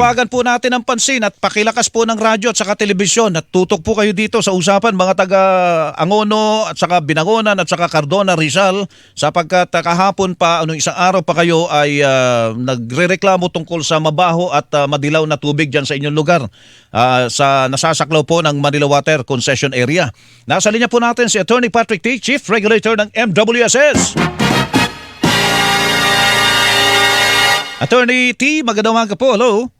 Patawagan po natin ang pansin at pakilakas po ng radyo at saka telebisyon at tutok po kayo dito sa usapan mga taga Angono at saka Binangonan at saka Cardona Rizal sapagkat ah, kahapon pa ano isang araw pa kayo ay ah, nagrereklamo tungkol sa mabaho at ah, madilaw na tubig diyan sa inyong lugar ah, sa nasasaklaw po ng Manila Water Concession Area. Nasa linya po natin si Attorney Patrick T, Chief Regulator ng MWSS. Attorney T, magandang umaga po. Hello.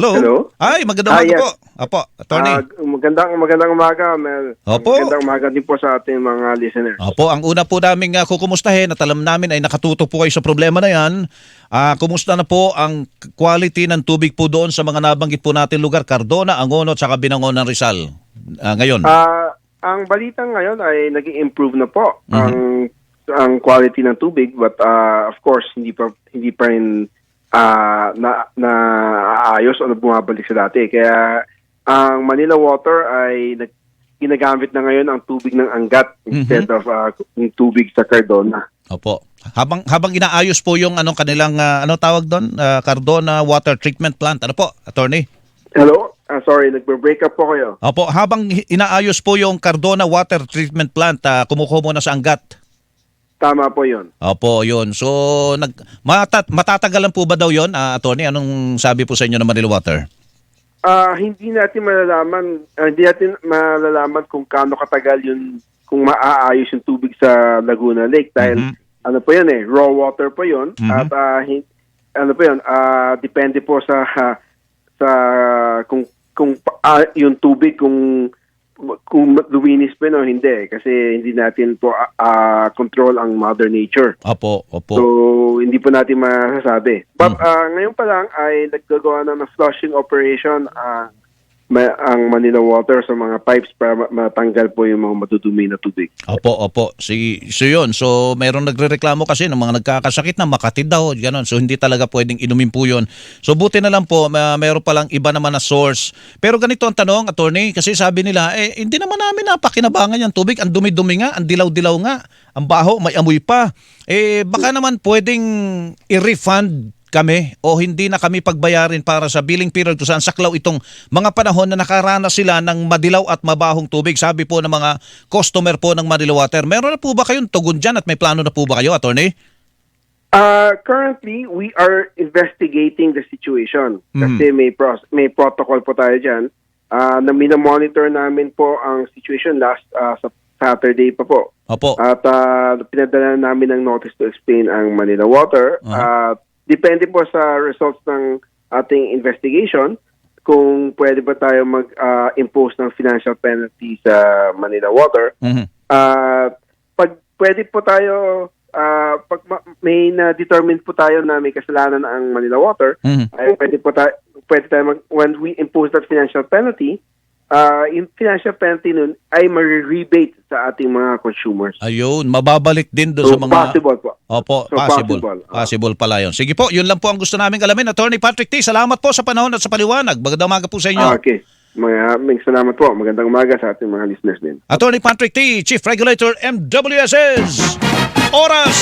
Hello. Hello? Ay, magandang Ah, umaga yes. po. Apo, attorney. Ah, magandang magandang umaga, Mel. Opo. Magandang umaga din po sa ating mga listeners. Opo, ang una po namin uh, kukumustahin at alam namin ay nakatutok po kayo sa problema na yan. Ah, kumusta na po ang quality ng tubig po doon sa mga nabanggit po natin lugar, Cardona, Angono, at saka Binangonan Rizal ah, ngayon? Ah, ang balita ngayon ay naging improve na po Mhm. ang ang quality ng tubig but ah, of course hindi pa hindi pa rin ah, na na aayos o bumabalik sa dati. Kaya ang Manila Water ay nag ginagamit na ngayon ang tubig ng Angat instead of ah, yung tubig sa Cardona. Opo. Habang habang inaayos po yung anong kanilang ah, ano tawag doon? Ah, Cardona Water Treatment Plant. Ano po, attorney? Hello? Ah, sorry, nagbe-break up po kayo. Opo, habang inaayos po yung Cardona Water Treatment Plant, uh, kumukuha muna sa Angat. Tama po 'yon. Opo, yun. So, nag, matat, matatagalan po ba daw yun, ah, attorney? Anong sabi po sa inyo ng Manila Water? Ah, hindi natin malalaman, ah, hindi natin malalaman kung kaano katagal yun kung maaayos yung tubig sa Laguna Lake dahil Mhm. ano po 'yun eh, raw water po 'yun Mhm. at hin- ano po 'yun, ah, depende po sa sa kung kung ah, yung tubig kung kung luminis pa yun o hindi kasi hindi natin po ah, control ang mother nature. Opo, opo. So, hindi po natin masasabi. But Mm. ah, ngayon pa lang ay naggagawa na ng flushing operation ang ma- ang Manila Water sa mga pipes para ma- matanggal po yung mga madudumi na tubig. Opo, opo. Si, so yun. So, mayroong nagrereklamo kasi ng mga nagkakasakit na makatid daw. Ganon. So, hindi talaga pwedeng inumin po yun. So, buti na lang po, ma- mayroon palang iba naman na source. Pero ganito ang tanong, attorney, kasi sabi nila, eh, hindi naman namin napakinabangan yung tubig. Ang dumi-dumi nga, ang dilaw-dilaw nga, ang baho, may amoy pa. Eh, baka naman pwedeng i-refund kami o hindi na kami pagbayarin para sa billing period kung saan saklaw itong mga panahon na nakaranas sila ng madilaw at mabahong tubig. Sabi po ng mga customer po ng Manila Water. Meron na po ba kayong tugon dyan at may plano na po ba kayo, attorney? Uh, currently, we are investigating the situation kasi may pros- may protocol po tayo diyan. Uh, na minamonitor namin po ang situation last ah, sa Saturday pa po. Opo. At ah, pinadala namin ng notice to explain ang Manila Water. Aha. At depende po sa results ng ating investigation kung pwede ba tayo mag-impose ng financial penalty sa Manila Water. Mhm. At pag pwede po tayo, ah, pag ma- may na-determine po tayo na may kasalanan ang Manila Water, Mhm. ay pwede po tayo, pwede tayo mag, when we impose that financial penalty, ah yung financial penalty nun ay ma-rebate sa ating mga consumers. Ayun, mababalik din doon So, sa mga... possible po. Opo, So, possible. possible. Possible pala yun. Sige po, yun lang po ang gusto namin alamin. Attorney Patrick T, salamat po sa panahon at sa paliwanag. Magandang umaga po sa inyo. Ah, okay. Maraming salamat po. Magandang umaga sa ating mga listeners din. Attorney Patrick T, Chief Regulator MWSS. Oras